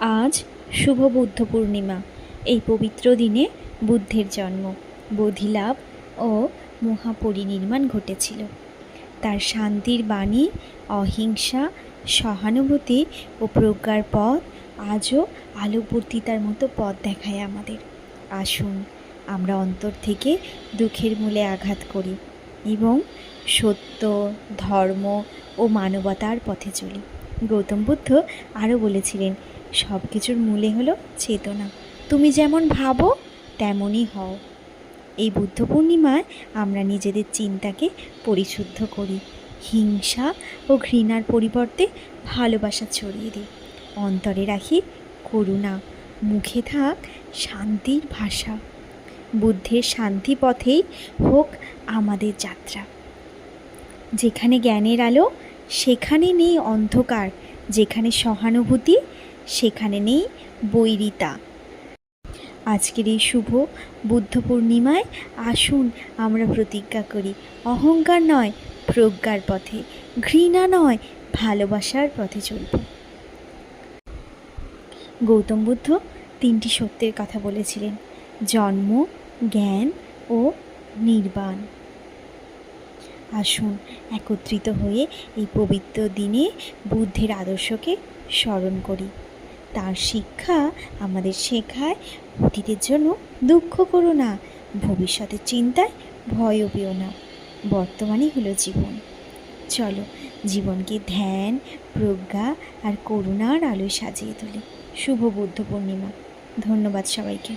আজ শুভ বুদ্ধ পূর্ণিমা, এই পবিত্র দিনে বুদ্ধের জন্ম, বোধিলাভ ও মহাপরিনির্মাণ ঘটেছিল। তার শান্তির বাণী, অহিংসা, সহানুভূতি ও প্রজ্ঞার পথ আজও আলোবর্তিতার মতো পথ দেখায় আমাদের। আসুন আমরা অন্তর থেকে দুঃখের মূলে আঘাত করি এবং সত্য, ধর্ম ও মানবতার পথে চলি। গৌতম বুদ্ধ আরও বলেছিলেন, সব কিছুর মূলে হলো চেতনা। তুমি যেমন ভাবো, তেমনই হও। এই বুদ্ধ পূর্ণিমায় আমরা নিজেদের চিন্তাকে পরিশুদ্ধ করি, হিংসা ও ঘৃণার পরিবর্তে ভালোবাসা ছড়িয়ে দিই। অন্তরে রাখি করুণা, মুখে থাক শান্তির ভাষা। বুদ্ধের শান্তি পথেই হোক আমাদের যাত্রা। যেখানে জ্ঞানের আলো সেখানে নেই অন্ধকার, যেখানে সহানুভূতি, সেখানে নেই বৈরিতা। আজকের এই শুভ বুদ্ধ পূর্ণিমায় আসুন আমরা প্রতিজ্ঞা করি, অহংকার নয়, প্রজ্ঞার পথে, ঘৃণা নয়, ভালোবাসার পথে চলব। গৌতম বুদ্ধ তিনটি সত্যের কথা বলেছিলেন, জন্ম, জ্ঞান ও নির্বাণ। আসুন, একত্রিত হয়ে এই পবিত্র দিনে বুদ্ধের আদর্শকে স্মরণ করি। তার শিক্ষা আমাদের শেখায়, অতীতের জন্য দুঃখ করো না ভবিষ্যতের চিন্তায় ভয়ও পেও না। বর্তমানই হলো জীবন। চলো, জীবনকে ধ্যান, প্রজ্ঞা আর করুণার আলোয় সাজিয়ে তুলি। শুভ বুদ্ধ পূর্ণিমা। ধন্যবাদ সবাইকে।